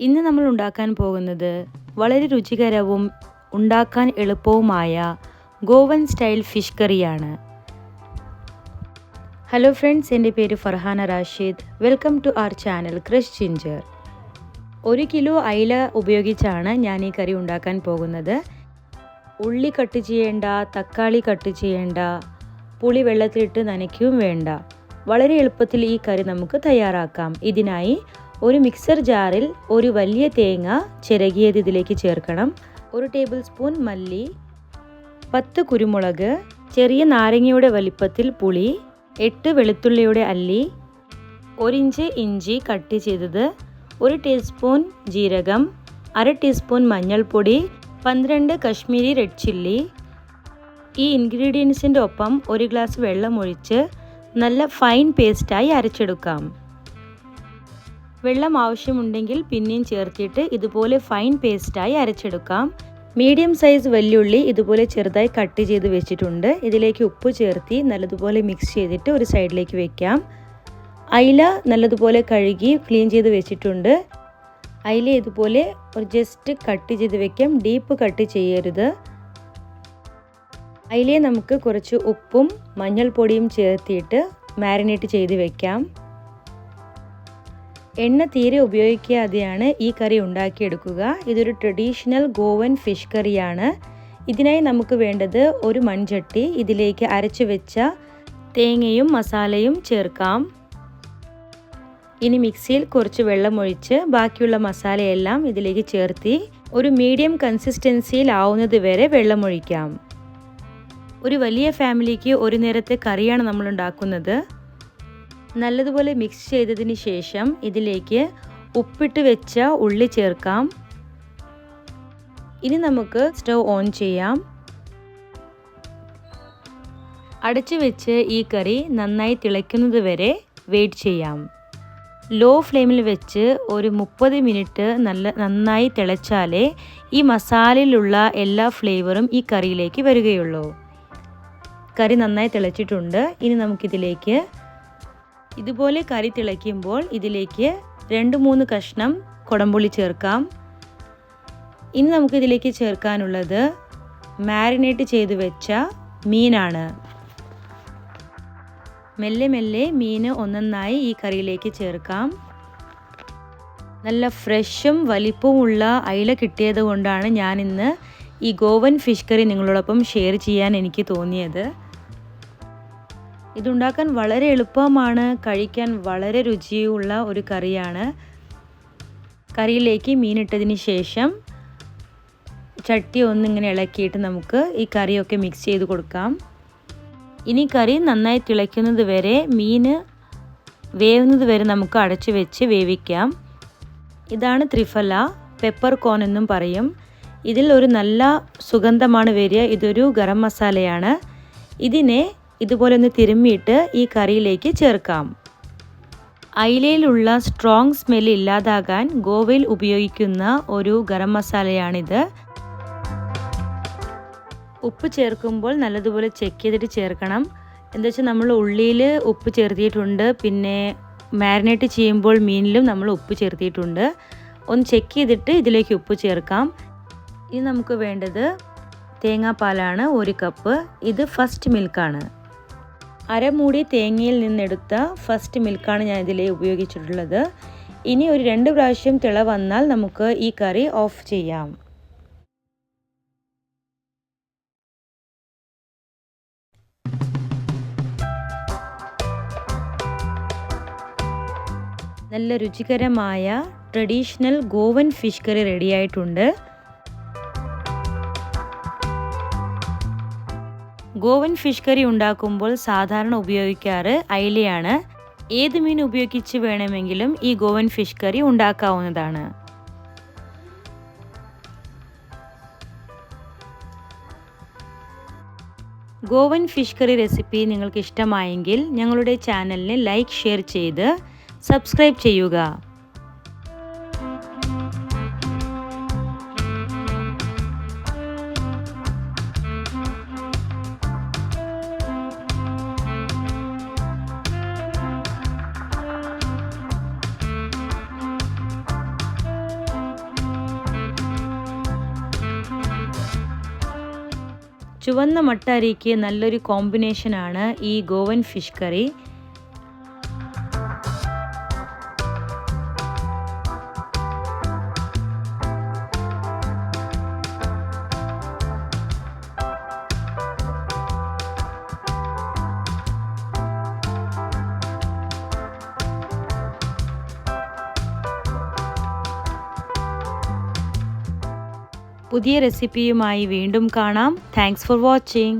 ഇന്ന് നമ്മൾ ഉണ്ടാക്കാൻ പോകുന്നത് വളരെ രുചികരവും ഉണ്ടാക്കാൻ എളുപ്പവുമായ ഗോവൻ സ്റ്റൈൽ ഫിഷ് കറിയാണ്. ഹലോ ഫ്രണ്ട്സ് എന്റെ പേര് Farhana Rashid. Welcome to our channel crush ginger ഒരു കിലോ അയില ഉപയോഗിച്ചാണ് ഞാൻ ഈ കറി ഉണ്ടാക്കാൻ പോകുന്നത്. ഉള്ളി കട്ട് ചെയ്യേണ്ട തക്കാളി കട്ട് ചെയ്യേണ്ട പുളി വെള്ളത്തിലിട്ട് നനയ്ക്കുകയും വേണ്ട. വളരെ എളുപ്പത്തിൽ ഈ കറി നമുക്ക് തയ്യാറാക്കാം. ഇതിനായി ഒരു മിക്സർ ജാറിൽ ഒരു വലിയ തേങ്ങ ചിരകിയത് ഇതിലേക്ക് ചേർക്കണം. ഒരു ടേബിൾ സ്പൂൺ മല്ലി പത്ത് കുരുമുളക് ചെറിയ നാരങ്ങയുടെ വലിപ്പത്തിൽ പുളി എട്ട് വെളുത്തുള്ളിയുടെ അല്ലി ഒരിഞ്ച് ഇഞ്ചി കട്ട് ചെയ്തത് ഒരു ടീസ്പൂൺ ജീരകം അര ടീസ്പൂൺ മഞ്ഞൾപ്പൊടി പന്ത്രണ്ട് കശ്മീരി റെഡ് ചില്ലി. ഈ ഇൻഗ്രീഡിയൻസിന്റെ ഒപ്പം ഒരു ഗ്ലാസ് വെള്ളം ഒഴിച്ച് നല്ല ഫൈൻ പേസ്റ്റായി അരച്ചെടുക്കാം. വെള്ളം ആവശ്യമുണ്ടെങ്കിൽ പിന്നെയും ചേർത്തിട്ട് ഇതുപോലെ ഫൈൻ പേസ്റ്റായി അരച്ചെടുക്കാം. മീഡിയം സൈസ് വെല്ലുള്ളി ഇതുപോലെ ചെറുതായി കട്ട് ചെയ്ത് വെച്ചിട്ടുണ്ട്. ഇതിലേക്ക് ഉപ്പ് ചേർത്തി നല്ലതുപോലെ മിക്സ് ചെയ്തിട്ട് ഒരു സൈഡിലേക്ക് വെക്കാം. അയില നല്ലതുപോലെ കഴുകി ക്ലീൻ ചെയ്ത് വെച്ചിട്ടുണ്ട്. അയില ഇതുപോലെ ഒരു ജസ്റ്റ് കട്ട് ചെയ്ത് വെക്കാം. ഡീപ്പ് കട്ട് ചെയ്യരുത്. അയിലയെ നമുക്ക് കുറച്ച് ഉപ്പും മഞ്ഞൾപ്പൊടിയും ചേർത്തിയിട്ട് മാരിനേറ്റ് ചെയ്ത് വെക്കാം. എണ്ണ തീരെ ഉപയോഗിക്കാതെയാണ് ഈ കറി ഉണ്ടാക്കിയെടുക്കുക. ഇതൊരു ട്രഡീഷണൽ ഗോവൻ ഫിഷ് കറിയാണ്. ഇതിനായി നമുക്ക് വേണ്ടത് ഒരു മൺചട്ടി ഇതിലേക്ക് അരച്ചു വെച്ച തേങ്ങയും മസാലയും ചേർക്കാം. ഇനി മിക്സിയിൽ കുറച്ച് വെള്ളമൊഴിച്ച് ബാക്കിയുള്ള മസാലയെല്ലാം ഇതിലേക്ക് ചേർത്തി ഒരു മീഡിയം കൺസിസ്റ്റൻസിയിൽ ആവുന്നത് വരെ വെള്ളമൊഴിക്കാം. ഒരു വലിയ ഫാമിലിക്ക് ഒരു നേരത്തെ കറിയാണ് നമ്മൾ ഉണ്ടാക്കുന്നത്. നല്ലതുപോലെ മിക്സ് ചെയ്തതിന് ശേഷം ഇതിലേക്ക് ഉപ്പിട്ട് വെച്ച ഉള്ളി ചേർക്കാം. ഇനി നമുക്ക് സ്റ്റവ് ഓൺ ചെയ്യാം. അടച്ചു വെച്ച് ഈ കറി നന്നായി തിളയ്ക്കുന്നത് വരെ വെയിറ്റ് ചെയ്യാം. ലോ ഫ്ലെയിമിൽ വെച്ച് ഒരു മുപ്പത് മിനിറ്റ് നല്ല നന്നായി തിളച്ചാലേ ഈ മസാലയിലുള്ള എല്ലാ ഫ്ലേവറും ഈ കറിയിലേക്ക് വരികയുള്ളൂ. കറി നന്നായി തിളച്ചിട്ടുണ്ട്. ഇനി നമുക്കിതിലേക്ക് ഇതുപോലെ കറി തിളയ്ക്കുമ്പോൾ ഇതിലേക്ക് രണ്ട് മൂന്ന് കഷ്ണം കുടംപുളി ചേർക്കാം. ഇനി നമുക്ക് ഇതിലേക്ക് ചേർക്കാനുള്ളത് മാരിനേറ്റ് ചെയ്ത് വെച്ച മീനാണ്. മെല്ലെ മെല്ലെ മീൻ ഒന്നൊന്നായി ഈ കറിയിലേക്ക് ചേർക്കാം. നല്ല ഫ്രഷും വലിപ്പവുമുള്ള അയില കിട്ടിയത് കൊണ്ടാണ് ഞാനിന്ന് ഈ ഗോവൻ ഫിഷ് കറി നിങ്ങളോടൊപ്പം ഷെയർ ചെയ്യാൻ എനിക്ക് തോന്നിയത്. ഇതുണ്ടാക്കാൻ വളരെ എളുപ്പമാണ്. കഴിക്കാൻ വളരെ രുചിയുള്ള ഒരു കറിയാണ്. കറിയിലേക്ക് മീനിട്ടതിന് ശേഷം ചട്ടി ഒന്നിങ്ങനെ ഇളക്കിയിട്ട് നമുക്ക് ഈ കറിയൊക്കെ മിക്സ് ചെയ്ത് കൊടുക്കാം. ഇനി കറി നന്നായി തിളയ്ക്കുന്നത് വരെ മീൻ വേവുന്നത് വരെ നമുക്ക് അടച്ചു വെച്ച് വേവിക്കാം. ഇതാണ് ത്രിഫല പെപ്പർ കോൺ എന്നും പറയും. ഇതിൽ ഒരു നല്ല സുഗന്ധമാണ് വരിക. ഇതൊരു ഗരം മസാലയാണ്. ഇതിനെ ഇതുപോലെ ഒന്ന് തിരുമ്മിയിട്ട് ഈ കറിയിലേക്ക് ചേർക്കാം. അയിലയിലുള്ള സ്ട്രോങ് സ്മെൽ ഇല്ലാതാകാൻ ഗോവയിൽ ഉപയോഗിക്കുന്ന ഒരു ഗരം മസാലയാണിത്. ഉപ്പ് ചേർക്കുമ്പോൾ നല്ലതുപോലെ ചെക്ക് ചെയ്തിട്ട് ചേർക്കണം. എന്താ വെച്ചാൽ നമ്മൾ ഉള്ളിയിൽ ഉപ്പ് ചേർത്തിയിട്ടുണ്ട് പിന്നെ മാരിനേറ്റ് ചെയ്യുമ്പോൾ മീനിലും നമ്മൾ ഉപ്പ് ചേർത്തിയിട്ടുണ്ട്. ഒന്ന് ചെക്ക് ചെയ്തിട്ട് ഇതിലേക്ക് ഉപ്പ് ചേർക്കാം. ഇനി നമുക്ക് വേണ്ടത് തേങ്ങാപ്പാലാണ് ഒരു കപ്പ് ഇത് ഫസ്റ്റ് മിൽക്കാണ് അരമൂടി തേങ്ങയിൽ നിന്നെടുത്ത ഫസ്റ്റ് മിൽക്കാണ് ഞാൻ ഇതിൽ ഉപയോഗിച്ചിട്ടുള്ളത്. ഇനി ഒരു രണ്ട് പ്രാവശ്യം തിള വന്നാൽ നമുക്ക് ഈ കറി ഓഫ് ചെയ്യാം. നല്ല രുചികരമായ ട്രഡീഷണൽ ഗോവൻ ഫിഷ് കറി റെഡിയായിട്ടുണ്ട് ഗോവൻ ഫിഷ് കറി ഉണ്ടാക്കുമ്പോൾ സാധാരണ ഉപയോഗിക്കാറ് അയിലയാണ്. ഏത് മീൻ ഉപയോഗിച്ച് വേണമെങ്കിലും ഈ ഗോവൻ ഫിഷ് കറി ഉണ്ടാക്കാവുന്നതാണ്. ഗോവൻ ഫിഷ് കറി റെസിപ്പി നിങ്ങൾക്ക് ഇഷ്ടമായെങ്കിൽ ഞങ്ങളുടെ ചാനലിന് ലൈക്ക് ഷെയർ ചെയ്ത് സബ്സ്ക്രൈബ് ചെയ്യുക. ചുവന്ന മട്ട അരിക്ക് നല്ലൊരു കോമ്പിനേഷനാണ് ഈ ഗോവൻ ഫിഷ് കറി പുതിയ റെസിപ്പിയുമായി വീണ്ടും കാണാം. Thanks for watching